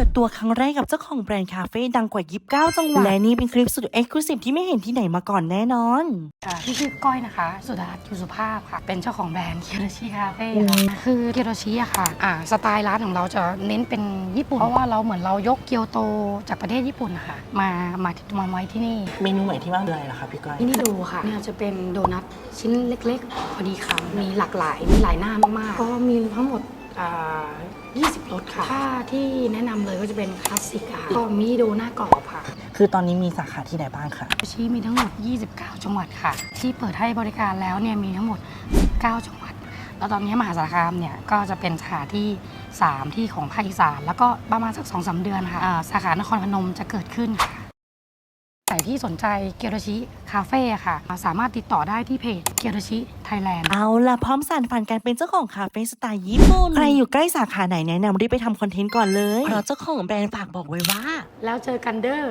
ปิดตัวครั้งแรกกับเจ้าของแบรนด์คาเฟ่ดังกว่า 29 จังหวัด และนี่เป็นคลิปสุดเอ็กซ์คลูซีฟที่ไม่เห็นที่ไหนมาก่อนแน่นอนค่ะที่ชื่อก้อยนะคะ สุดารัตน์อยู่สุภาพค่ะ เป็นเจ้าของแบรนด์เคียวโรชิคาเฟ่ค่ะคือเคียวโรชิอะค่ะอ่าสไตล์ร้านของเราจะเน้นเป็นญี่ปุ่น เพราะว่าเราเหมือนเรายกเกียวโตจากประเทศญี่ปุ่นนะคะมามามาไว้ที่นี่ เมนูใหม่ที่ว่าคืออะไรล่ะคะพี่ก้อยที่นี่ดูค่ะเนี่ยจะเป็นโดนัทชิ้นเล็กๆพอดีคำมีหลากหลายมีหลายหน้ามากๆก็มีทั้งหมดอ่า 20รสค่ะ ถ้าที่แนะนำเลยก็จะเป็นคลาสสิกอะค่ะก็มีโดหน้ากรอบค่ะคือตอนนี้มีสาขาที่ไหนบ้างคะชี้มีทั้งหมด 29 จังหวัดค่ะ ที่เปิดให้บริการแล้วเนี่ยมีทั้งหมด 9 จังหวัด แล้วตอนนี้มหาสารคามเนี่ยก็จะเป็นสาขาที่ 3 ที่ของภาคอีสานแล้วก็ประมาณสัก2อสเดือนค่ะอ่าสาขานครพนมจะเกิดขึ้นค่ะ ใครที่สนใจเกียวโรชิคาเฟ่ค่ะ สามารถติดต่อได้ที่เพจเกียวโรชิไทยแลนด์เอาล่ะพร้อมสานฝันการเป็นเจ้าของคาเฟ่สไตล์ญี่ปุ่น ใครอยู่ใกล้สาขาไหนแนะนำรีบไปทำคอนเทนต์ก่อนเลย เพราะเจ้าของแบรนด์ฝากบอกไว้ว่า แล้วเจอกันเด้อ